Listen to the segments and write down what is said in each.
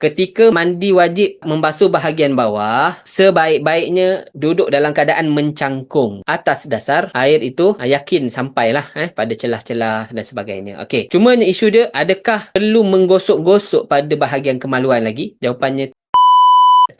Ketika mandi wajib membasuh bahagian bawah, sebaik-baiknya duduk dalam keadaan mencangkung atas dasar air itu ah, yakin sampailah eh pada celah-celah dan sebagainya. Okey. Cumanya isu dia adakah perlu menggosok-gosok pada bahagian kemaluan lagi? Jawapannya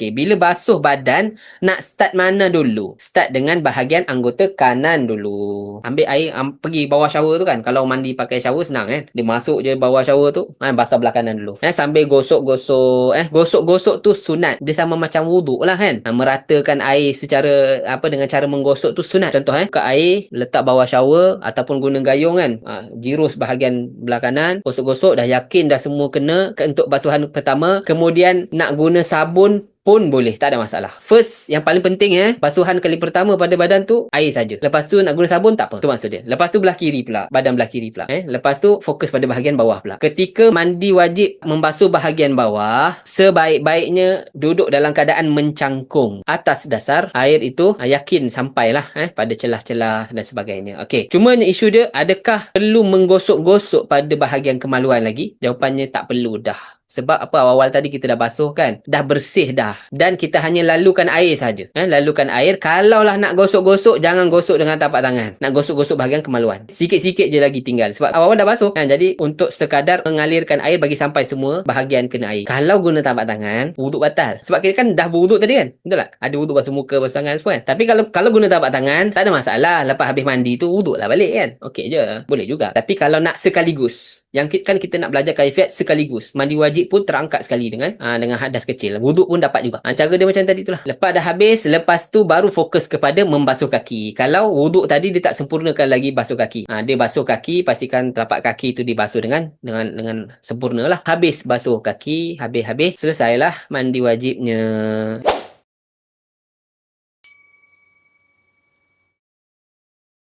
Okey, bila basuh badan, nak start mana dulu? Start dengan bahagian anggota kanan dulu. Ambil air, am, pergi bawah shower tu kan. Kalau mandi pakai shower senang kan. Dia masuk je bawah shower tu, ha, basah belah kanan dulu. Eh, sambil gosok-gosok. Eh, gosok-gosok tu sunat. Dia sama macam wuduk lah kan. Ha, meratakan air secara, apa, dengan cara menggosok tu sunat. Contoh eh, buka air, letak bawah shower ataupun guna gayung kan. Ha, jirus bahagian belah kanan, gosok-gosok, dah yakin dah semua kena ke, untuk basuhan pertama. Kemudian nak guna sabun pun boleh tak ada masalah. First yang paling penting eh basuhan kali pertama pada badan tu air saja. Lepas tu nak guna sabun tak apa. Tu maksud dia. Lepas tu belah kiri pula badan belah kiri pula eh. Lepas tu fokus pada bahagian bawah pula. Ketika mandi wajib membasuh bahagian bawah sebaik-baiknya duduk dalam keadaan mencangkung atas dasar air itu ah, yakin sampailah eh pada celah-celah dan sebagainya. Okey. Cumanya isu dia adakah perlu menggosok-gosok pada bahagian kemaluan lagi? Jawapannya tak perlu dah sebab apa? Awal-awal tadi kita dah basuh kan? Dah bersih dah. Dan kita hanya lalukan air saja. Eh lalukan air. Kalaulah nak gosok-gosok jangan gosok dengan tapak tangan. Nak gosok-gosok bahagian kemaluan. Sikit-sikit je lagi tinggal. Sebab awal-awal dah basuh. Kan jadi untuk sekadar mengalirkan air bagi sampai semua bahagian kena air. Kalau guna tapak tangan wuduk batal. Sebab kita kan dah berwuduk tadi kan? Betul tak? Ada wuduk basuh muka basuh tangan semua kan? Tapi kalau kalau guna tapak tangan tak ada masalah. Lepas habis mandi tu wuduk lah balik kan? Okey je. Boleh juga. Tapi kalau nak sekaligus yang kita, kan kita nak belajar kaifiat sekaligus. Mandi wajib pun terangkat sekali dengan aa, dengan hadas kecil. Wuduk pun dapat juga. Ha, cara dia macam tadi itulah. Lepas dah habis lepas tu baru fokus kepada membasuh kaki. Kalau wuduk tadi dia tak sempurnakan lagi basuh kaki. Ha, dia basuh kaki pastikan telapak kaki tu dibasuh dengan dengan dengan sempurna lah habis basuh kaki habis-habis selesailah mandi wajibnya